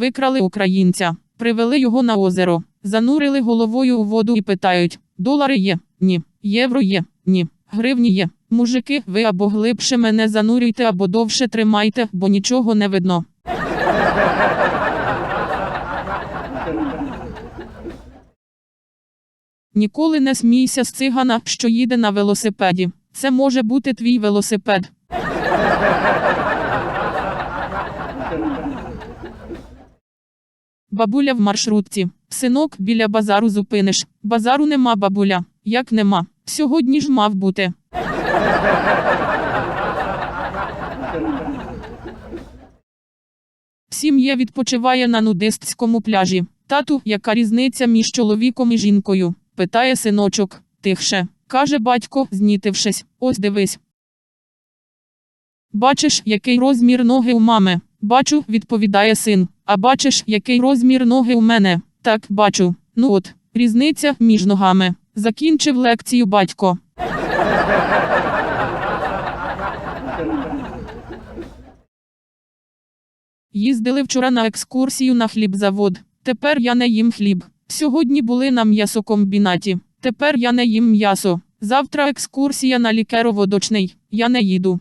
Викрали українця, привели його на озеро, занурили головою у воду і питають: долари є? Ні. Євро є? Ні. Гривні є. Мужики, ви або глибше мене занурюйте, або довше тримайте, бо нічого не видно. Ніколи не смійся з цигана, що їде на велосипеді. Це може бути твій велосипед. Бабуля в маршрутці. Синок, біля базару зупиниш. Базару нема, бабуля. Як нема? Сьогодні ж мав бути. Сім'я відпочиває на нудистському пляжі. Тату, яка різниця між чоловіком і жінкою? питає синочок. Тихше. каже батько, знітившись. Ось дивись. Бачиш, який розмір ноги у мами? Бачу, відповідає син. А бачиш, який розмір ноги у мене? Так, бачу. Ну от, різниця між ногами. Закінчив лекцію батько. Їздили вчора на екскурсію на хлібзавод. Тепер я не їм хліб. Сьогодні були на м'ясокомбінаті. Тепер я не їм м'ясо. Завтра екскурсія на лікероводочний. Я не їду.